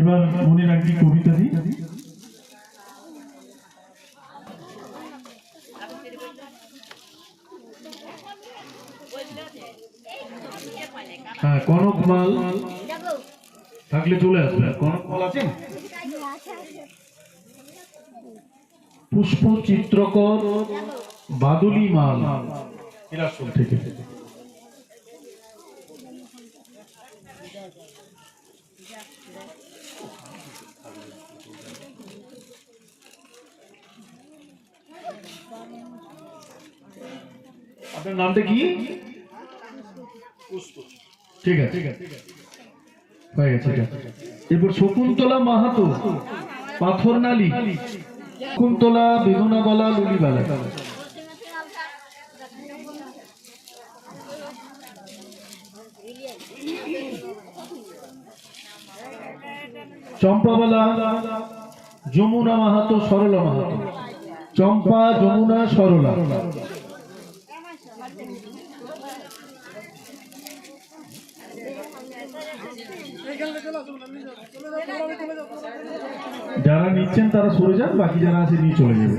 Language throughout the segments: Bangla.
এবার মনে রাখবি কবিতা দিই হ্যাঁ কনক মাল থাকলে চলে আসবে। কনক মাল আছে? পুষ্প চিত্রকর বাদুলি মাল। কিরাসুল থেকে আপনার নামটা কি? ঠিক আছে হয়ে গেছে। এরপর শকুন্তলা মাহাতো পাথর নালি শকুন্তলা বেদনাবালা লুলিবালা। চম্পাবালা যমুনা মাহাতো, সরলা মাহাতো। চম্পা, যমুনা, সরলা। যারা নিচ্ছেন তারা সরে যান, বাকি যারা আছে নিয়ে চলে যাবে।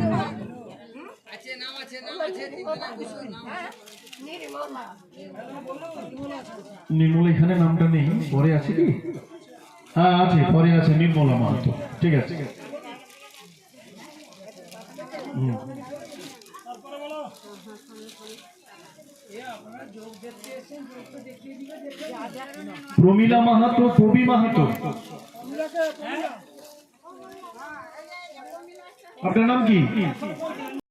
নির্মল এখানে নামটা নেই পরে আছে কি? হ্যাঁ আছে, পরে আছে, নির্মলা মাহাতো। ঠিক আছে। প্রমীলা মাহাতো কবি মাহাতো। আপনার নাম কি?